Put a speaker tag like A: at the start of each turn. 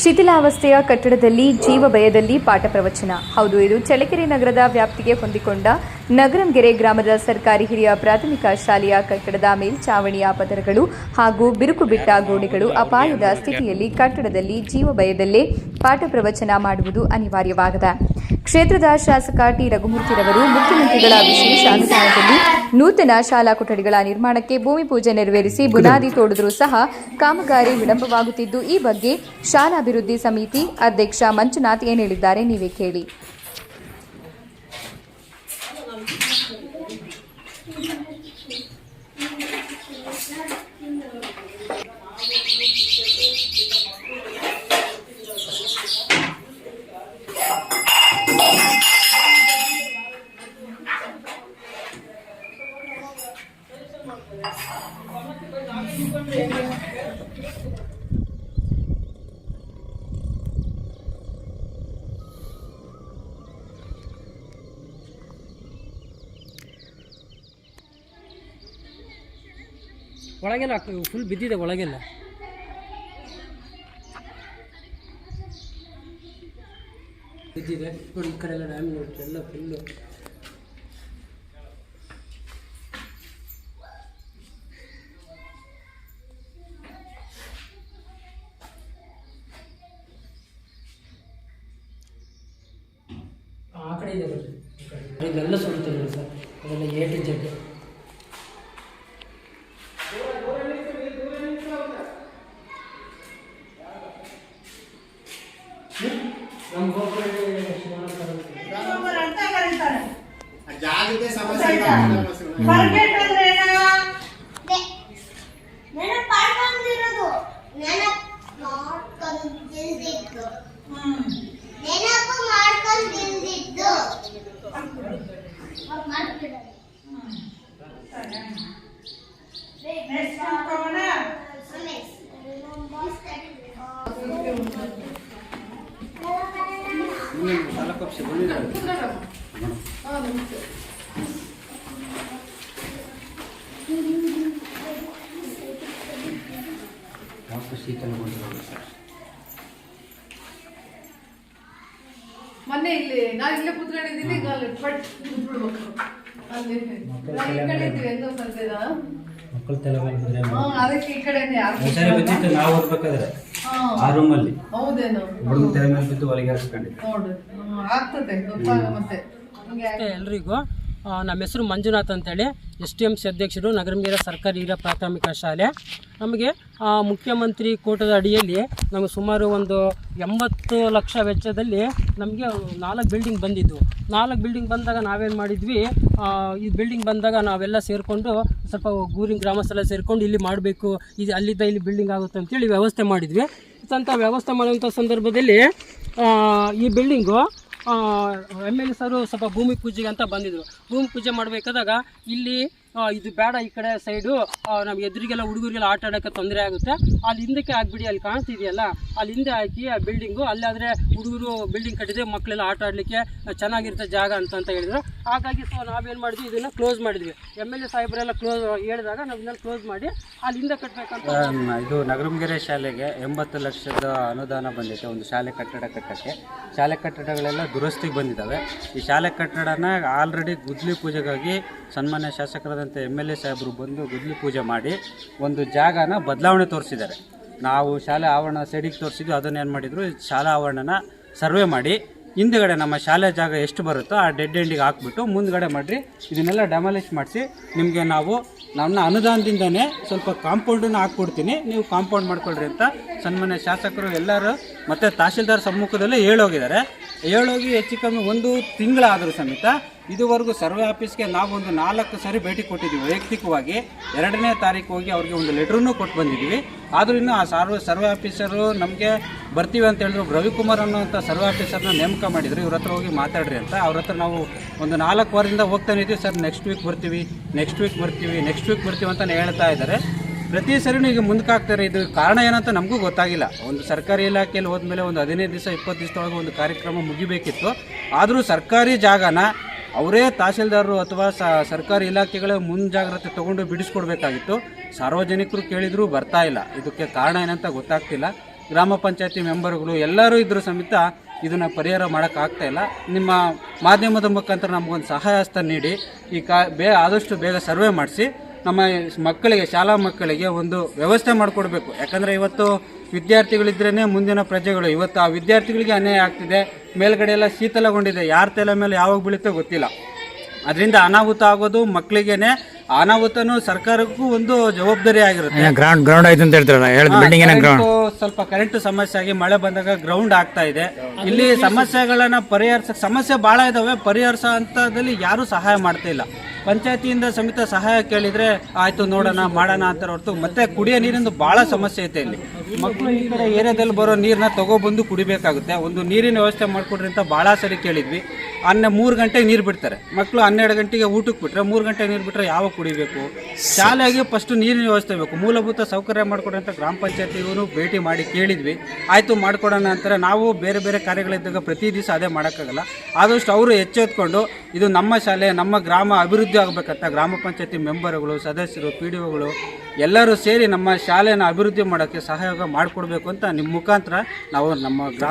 A: ಶಿಥಿಲಾವಸ್ಥೆಯ ಕಟ್ಟಡದಲ್ಲಿ ಜೀವ ಭಯದಲ್ಲಿ ಪಾಠ ಪ್ರವಚನ. ಹೌದು, ಇದು ಚಳ್ಳಕೆರೆ ನಗರದ ವ್ಯಾಪ್ತಿಗೆ ಹೊಂದಿಕೊಂಡ ನಗರಂಗೆರೆ ಗ್ರಾಮದ ಸರ್ಕಾರಿ ಹಿರಿಯ ಪ್ರಾಥಮಿಕ ಶಾಲೆಯ ಕಟ್ಟಡದ ಮೇಲ್ಚಾವಣಿಯ ಪದರಗಳು ಹಾಗೂ ಬಿರುಕು ಬಿಟ್ಟ ಗೋಡೆಗಳು ಅಪಾಯದ ಸ್ಥಿತಿಯಲ್ಲಿ ಕಟ್ಟಡದಲ್ಲಿ ಜೀವ ಭಯದಲ್ಲೇ ಪಾಠ ಪ್ರವಚನ ಮಾಡುವುದು ಅನಿವಾರ್ಯವಾಗಿದೆ. ಕ್ಷೇತ್ರದ ಶಾಸಕ ಟಿ ರಘುಮೂರ್ತಿರವರು ಮುಖ್ಯಮಂತ್ರಿಗಳ ವಿಶೇಷ ಅನುದಾನದಲ್ಲಿ ನೂತನ ಶಾಲಾ ಕೊಠಡಿಗಳ ನಿರ್ಮಾಣಕ್ಕೆ ಭೂಮಿ ಪೂಜೆ ನೆರವೇರಿಸಿ ಬುನಾದಿ ತೋಡಿದರೂ ಸಹ ಕಾಮಗಾರಿ ವಿಳಂಬವಾಗುತ್ತಿದ್ದು, ಈ ಬಗ್ಗೆ ಶಾಲಾಭಿವೃದ್ಧಿ ಸಮಿತಿ ಅಧ್ಯಕ್ಷ ಮಂಜುನಾಥ್ ಏನ್ ಹೇಳಿದ್ದಾರೆ ನೀವೇ ಕೇಳಿ.
B: ಒಳಗೆಲ್ಲ ಫುಲ್ ಬಿದ್ದಿದೆ ಒಳಗೆಲ್ಲ. ಬಿದ್ದಿದೆ. ಈ ಕಡೆ ಎಲ್ಲ ಡ್ಯಾಮ್ ನೋಡಿ ಎಲ್ಲ ಫುಲ್ಲು ಆ ಕಡೆ ಇದೆ ಬರ್ರಿ ಇದೆಲ್ಲ ಸುಡುತ್ತೆ ನೋಡಿ ಸರ್. ಅದೆಲ್ಲ ಏಟು ಜಗ್ಗೆ
C: ಜಾಗೃತಿ ಸಮಸ್ಯೆ ಇಲ್ಲ.
D: ನೆನಪು ಮಾಡ್ಕೊಂಡಿರೋದು ನೆನಪು ಮಾಡ್ಕೊಂಡಿದ್ದು ನೆನಪು ಮಾಡ್ಕೊಂಡಿದ್ದು ಮಾಡ್ಬಿಡೋದು
E: ಮೊನ್ನೆ ಇಲ್ಲಿ ನಾ ಇಲ್ಲೇ ಕೂತ್ಕೊಂಡಿದ್ದೀನಿ ಈಗ ಅಲ್ಲಿ ಪಟ್ ಅಲ್ಲಿ ಈ ಕಡೆ ಎಂತ ಸಂತೆದ
F: ಮಕ್ಕಳ ತಲೆ ಮೇಲೆ ಬಿದ್ರೆ
E: ಹಾ ಅದಕ್ಕೆ ಈ ಕಡೆನೆ
F: ಒಂದ್ಸರಿ ಬಿದ್ದಿತ್ತು ನಾವು ಓದ್ಬೇಕಾದ್ರೆ.
E: ಹಾ.
F: ಆ ರೂಮಲ್ಲಿ.
E: ಹೌದೇನೋ.
F: ಹುಡುಗ ತಲೆ ಮೇಲೆ ಬಿದ್ದು ಹೊಲಿಗೆ ಹಾರಿಸ್ಕೊಂಡಿದ್ದೆ
E: ನೋಡು. ಹ್ಮ್, ಆಗ್ತದೆ ಗೊತ್ತಾಗ ಮತ್ತೆ. ಹಿಂಗೆ
B: ಎಲ್ರಿಗೂ. ನಮ್ಮ ಹೆಸರು ಮಂಜುನಾಥ್ ಅಂತೇಳಿ. ಎಸ್ ಟಿ ಎಂ ಸಿ ಅಧ್ಯಕ್ಷರು, ನಗರಮೀರ ಸರ್ಕಾರಿ ಹಿರಿಯ ಪ್ರಾಥಮಿಕ ಶಾಲೆ. ನಮಗೆ ಮುಖ್ಯಮಂತ್ರಿ ಕೋಟದ ಅಡಿಯಲ್ಲಿ ನಮಗೆ ಸುಮಾರು ಒಂದು ಎಂಬತ್ತು ಲಕ್ಷ ವೆಚ್ಚದಲ್ಲಿ ನಮಗೆ ನಾಲ್ಕು ಬಿಲ್ಡಿಂಗ್ ಬಂದಿದ್ದು. ನಾಲ್ಕು ಬಿಲ್ಡಿಂಗ್ ಬಂದಾಗ ನಾವೇನು ಮಾಡಿದ್ವಿ ಈ ಬಿಲ್ಡಿಂಗ್ ಬಂದಾಗ ನಾವೆಲ್ಲ ಸೇರಿಕೊಂಡು ಸ್ವಲ್ಪ ಗೂರಿನ ಗ್ರಾಮಸ್ಥೆಲ್ಲ ಸೇರಿಕೊಂಡು ಇಲ್ಲಿ ಮಾಡಬೇಕು ಇದು ಅಲ್ಲಿದ್ದ ಇಲ್ಲಿ ಬಿಲ್ಡಿಂಗ್ ಆಗುತ್ತೆ ಅಂತೇಳಿ ವ್ಯವಸ್ಥೆ ಮಾಡಿದ್ವಿ. ಅಂತ ವ್ಯವಸ್ಥೆ ಮಾಡುವಂಥ ಸಂದರ್ಭದಲ್ಲಿ ಈ building M L A sir ಸ್ವಲ್ಪ ಭೂಮಿ ಪೂಜೆಗೆ ಅಂತ ಬಂದಿದ್ರು. ಭೂಮಿ ಪೂಜೆ ಮಾಡಬೇಕಾದಾಗ ಇಲ್ಲಿ ಇದು ಬೇಡ ಈ ಕಡೆ ಸೈಡು. ನಮ್ಮ ಎದುರಿಗೆಲ್ಲ ಹುಡುಗರಿಗೆಲ್ಲ ಆಟ ಆಡೋಕ್ಕೆ ತೊಂದರೆ ಆಗುತ್ತೆ. ಅಲ್ಲಿ ಹಿಂದಕ್ಕೆ ಹಾಕ್ಬಿಡಿ ಅಲ್ಲಿ ಕಾಣ್ತಿದೆಯಲ್ಲ? ಅಲ್ಲಿ ಹಿಂದೆ ಹಾಕಿ ಆ ಬಿಲ್ಡಿಂಗು ಅಲ್ಲಾದರೆ ಹುಡುಗರು ಬಿಲ್ಡಿಂಗ್ ಕಟ್ಟಿದ್ರೆ ಮಕ್ಕಳೆಲ್ಲ ಆಟ ಆಡಲಿಕ್ಕೆ ಚೆನ್ನಾಗಿರುತ್ತೆ ಜಾಗ ಅಂತ ಅಂತ ಹೇಳಿದ್ರು. ಹಾಗಾಗಿ ಸೊ ನಾವೇನು ಮಾಡಿದ್ವಿ, ಇದನ್ನು ಕ್ಲೋಸ್ ಮಾಡಿದ್ವಿ. ಎಂ ಎಲ್ ಎ ಸಾಹೇಬರೆಲ್ಲ ಕ್ಲೋಸ್ ಹೇಳಿದಾಗ ನಾವು ಇದನ್ನ ಕ್ಲೋಸ್ ಮಾಡಿ ಅಲ್ಲಿ ಹಿಂದೆ ಕಟ್ಟಬೇಕಂತ
F: ಇದು ನಗರಂಗೆರೆ ಶಾಲೆಗೆ ಎಂಬತ್ತು ಲಕ್ಷದ ಅನುದಾನ ಬಂದಿದೆ, ಒಂದು ಶಾಲೆ ಕಟ್ಟಡ ಕಟ್ಟಕ್ಕೆ. ಶಾಲೆ ಕಟ್ಟಡಗಳೆಲ್ಲ ದುರಸ್ತಿಗೆ ಬಂದಿದ್ದಾವೆ ಈ ಶಾಲೆ ಕಟ್ಟಡನ ಆಲ್ರೆಡಿ ಗುದ್ಲಿ ಪೂಜೆಗಾಗಿ ಸನ್ಮಾನ್ಯ ಶಾಸಕರಾದಂಥ ಎಂ ಎಲ್ ಎ ಸಾಹೇಬರು ಬಂದು ಗುದ್ಲಿ ಪೂಜೆ ಮಾಡಿ ಒಂದು ಜಾಗನ ಬದಲಾವಣೆ ತೋರಿಸಿದ್ದಾರೆ. ನಾವು ಶಾಲೆ ಆವರಣ ಸೈಡಿಗೆ ತೋರಿಸಿದ್ವಿ, ಅದನ್ನು ಏನು ಮಾಡಿದರು, ಶಾಲಾ ಆವರಣನ ಸರ್ವೆ ಮಾಡಿ, ಹಿಂದುಗಡೆ ನಮ್ಮ ಶಾಲೆ ಜಾಗ ಎಷ್ಟು ಬರುತ್ತೋ ಆ ಡೆಡ್ ಎಂಡಿಗೆ ಹಾಕ್ಬಿಟ್ಟು ಮುಂದ್ಗಡೆ ಮಾಡಿರಿ, ಇದನ್ನೆಲ್ಲ ಡೆಮಾಲಿಷ್ ಮಾಡಿಸಿ, ನಿಮಗೆ ನಾವು ನನ್ನ ಅನುದಾನದಿಂದನೇ ಸ್ವಲ್ಪ ಕಾಂಪೌಂಡನ್ನು ಹಾಕ್ಕೊಡ್ತೀನಿ, ನೀವು ಕಾಂಪೌಂಡ್ ಮಾಡ್ಕೊಳ್ರಿ ಅಂತ ಸನ್ಮಾನ್ಯ ಶಾಸಕರು ಎಲ್ಲರೂ ಮತ್ತು ತಹಶೀಲ್ದಾರ್ ಸಮ್ಮುಖದಲ್ಲೇ ಹೇಳೋಗಿದ್ದಾರೆ. ಹೇಳೋಗಿ ಹೆಚ್ಚು ಕಮ್ಮಿ ಒಂದು ತಿಂಗಳಾದರೂ ಸಮೇತ ಇದುವರೆಗೂ ಸರ್ವೆ ಆಫೀಸ್ಗೆ ನಾವೊಂದು ನಾಲ್ಕು ಸಾರಿ ಭೇಟಿ ಕೊಟ್ಟಿದ್ದೀವಿ. ವೈಯಕ್ತಿಕವಾಗಿ ಎರಡನೇ ತಾರೀಕು ಹೋಗಿ ಅವ್ರಿಗೆ ಒಂದು ಲೆಟ್ರನ್ನು ಕೊಟ್ಟು ಬಂದಿದ್ದೀವಿ. ಆದ್ರೂ ಇನ್ನೂ ಆ ಸರ್ವೆ ಸರ್ವೆ ಆಫೀಸರು ನಮಗೆ ಬರ್ತೀವಿ ಅಂತ ಹೇಳಿದ್ರು. ರವಿಕುಮಾರ್ ಅನ್ನೋಂಥ ಸರ್ವೆ ಆಫೀಸರ್ನ ನೇಮಕ ಮಾಡಿದ್ರು. ಇವ್ರ ಹತ್ರ ಹೋಗಿ ಮಾತಾಡ್ರಿ ಅಂತ. ಅವ್ರ ಹತ್ರ ನಾವು ಒಂದು ನಾಲ್ಕು ವಾರದಿಂದ ಹೋಗ್ತಾನೆ ಇದ್ದೀವಿ. ಸರ್ ನೆಕ್ಸ್ಟ್ ವೀಕ್ ಬರ್ತೀವಿ. ನೆಕ್ಸ್ಟ್ ವೀಕ್ ಬರ್ತೀವಿ. ನೆಕ್ಸ್ಟ್ ವೀಕ್ ಬರ್ತೀವಿ ಅಂತ ಹೇಳ್ತಾ ಇದ್ದಾರೆ. ಪ್ರತಿ ಸರಿನೂ ಈಗ ಮುಂದಕ್ಕಾಗ್ತಾರೆ ಇದು ಕಾರಣ ಏನಂತ ನಮಗೂ ಗೊತ್ತಾಗಿಲ್ಲ. ಒಂದು ಸರ್ಕಾರಿ ಇಲಾಖೆಯಲ್ಲಿ ಹೋದ್ಮೇಲೆ ಒಂದು ಹದಿನೈದು ದಿವಸ, ಇಪ್ಪತ್ತು ದಿವಸದೊಳಗೆ ಒಂದು ಕಾರ್ಯಕ್ರಮ ಮುಗಿಬೇಕಿತ್ತು. ಆದರೂ ಸರ್ಕಾರಿ ಜಾಗನ ಅವರೇ ತಹಸೀಲ್ದಾರರು ಅಥವಾ ಸರ್ಕಾರಿ ಇಲಾಖೆಗಳ ಮುಂಜಾಗ್ರತೆ ತಗೊಂಡು ಬಿಡಿಸ್ಕೊಡ್ಬೇಕಾಗಿತ್ತು. ಸಾರ್ವಜನಿಕರು ಕೇಳಿದರೂ ಬರ್ತಾ ಇಲ್ಲ. ಇದಕ್ಕೆ ಕಾರಣ ಏನಂತ ಗೊತ್ತಾಗ್ತಿಲ್ಲ. ಗ್ರಾಮ ಪಂಚಾಯತಿ ಮೆಂಬರ್ಗಳು ಎಲ್ಲರೂ ಇದ್ರೂ ಸಮೇತ ಇದನ್ನು ಪರಿಹಾರ ಮಾಡೋಕ್ಕಾಗ್ತಾ ಇಲ್ಲ. ನಿಮ್ಮ ಮಾಧ್ಯಮದ ಮುಖಾಂತರ ನಮಗೊಂದು ಸಹಾಯ ಹಸ್ತ ನೀಡಿ, ಈ ಕಾ ಬೇ, ಆದಷ್ಟು ಬೇಗ ಸರ್ವೆ ಮಾಡಿಸಿ, ನಮ್ಮ ಮಕ್ಕಳಿಗೆ, ಶಾಲಾ ಮಕ್ಕಳಿಗೆ ಒಂದು ವ್ಯವಸ್ಥೆ ಮಾಡಿಕೊಡ್ಬೇಕು. ಯಾಕಂದರೆ ಇವತ್ತು ವಿದ್ಯಾರ್ಥಿಗಳಿದ್ರೇ ಮುಂದಿನ ಪ್ರಜೆಗಳು. ಇವತ್ತು ಆ ವಿದ್ಯಾರ್ಥಿಗಳಿಗೆ ಅನ್ಯಾಯ ಆಗ್ತಿದೆ. ಮೇಲ್ಗಡೆ ಎಲ್ಲ ಶೀತಲಗೊಂಡಿದೆ. ಯಾರ ತಲೆ ಮೇಲೆ ಯಾವಾಗ ಬೀಳುತ್ತೋ ಗೊತ್ತಿಲ್ಲ. ಅದರಿಂದ ಅನಾಹುತ ಆಗೋದು ಮಕ್ಕಳಿಗೇನೆ. ಅನಾಹುತನೂ ಸರ್ಕಾರಕ್ಕೂ ಒಂದು ಜವಾಬ್ದಾರಿ ಆಗಿರುತ್ತೆ.
G: ಗ್ರೌಂಡ್ ಆಯ್ತು ಅಂತ ಹೇಳ್ತಾರಲ್ಲ?
F: ಸ್ವಲ್ಪ ಕರೆಂಟ್ ಸಮಸ್ಯೆ ಆಗಿ ಮಳೆ ಬಂದಾಗ ಗ್ರೌಂಡ್ ಆಗ್ತಾ ಇದೆ. ಇಲ್ಲಿ ಸಮಸ್ಯೆಗಳನ್ನ ಪರಿಹರಿಸ ಸಮಸ್ಯೆ ಬಹಳ ಇದಾವೆ. ಪರಿಹರಿಸೋ ಹಂತದಲ್ಲಿ ಯಾರು ಸಹಾಯ ಮಾಡ್ತಾ ಇಲ್ಲ. ಪಂಚಾಯತಿಯಿಂದ ಸಮೇತ ಸಹಾಯ ಕೇಳಿದ್ರೆ ಆಯ್ತು ನೋಡೋಣ, ಮಾಡೋಣ ಅಂತ ಹೊರತು ಮತ್ತೆ ಕುಡಿಯೋ ನೀರಿಂದು ಬಹಳ ಸಮಸ್ಯೆ ಐತೆ ಇಲ್ಲಿ. ಮಕ್ಕಳು ಈ ಕಡೆ ಏರಿಯಾದಲ್ಲಿ ಬರೋ ನೀರನ್ನ ತಗೊಬಂದು ಕುಡಿಬೇಕಾಗುತ್ತೆ. ಒಂದು ನೀರಿನ ವ್ಯವಸ್ಥೆ ಮಾಡಿಕೊಡ್ರಿ ಅಂತ ಭಾಳ ಸರಿ ಕೇಳಿದ್ವಿ. ಅನ್ನ ಮೂರು ಗಂಟೆಗೆ ನೀರು ಬಿಡ್ತಾರೆ. ಮಕ್ಕಳು ಹನ್ನೆರಡು ಗಂಟೆಗೆ ಊಟಕ್ಕೆ ಬಿಟ್ಟರೆ ಮೂರು ಗಂಟೆಗೆ ನೀರು ಬಿಟ್ಟರೆ ಯಾವಾಗ ಕುಡಿಬೇಕು? ಶಾಲೆಗೆ ಫಸ್ಟ್ ನೀರಿನ ವ್ಯವಸ್ಥೆ ಬೇಕು. ಮೂಲಭೂತ ಸೌಕರ್ಯ ಮಾಡಿಕೊಡ್ರಿ ಅಂತ ಗ್ರಾಮ ಪಂಚಾಯತಿಗೂ ಭೇಟಿ ಮಾಡಿ ಕೇಳಿದ್ವಿ. ಆಯಿತು ಮಾಡಿಕೊಡೋಣ ಅಂತಾರೆ. ನಾವು ಬೇರೆ ಬೇರೆ ಕಾರ್ಯಗಳಿದ್ದಾಗ ಪ್ರತಿ ದಿವಸ ಅದೇ ಮಾಡೋಕ್ಕಾಗಲ್ಲ. ಆದಷ್ಟು ಅವರು ಎಚ್ಚೆತ್ಕೊಂಡು ಇದು ನಮ್ಮ ಶಾಲೆ, ನಮ್ಮ ಗ್ರಾಮ ಅಭಿವೃದ್ಧಿ ಆಗಬೇಕಂತ ಗ್ರಾಮ ಪಂಚಾಯತಿ ಮೆಂಬರ್ಗಳು, ಸದಸ್ಯರು, ಪಿ ಡಿ ಒಗಳು ಎಲ್ಲರೂ ಸೇರಿ ನಮ್ಮ ಶಾಲೆಯನ್ನು ಅಭಿವೃದ್ಧಿ ಮಾಡೋಕ್ಕೆ ಸಹಯೋಗ ಮಾಡಿಕೊಡ್ಬೇಕು ಅಂತ ನಿಮ್ಮ ಮುಖಾಂತರ ನಾವು ನಮ್ಮ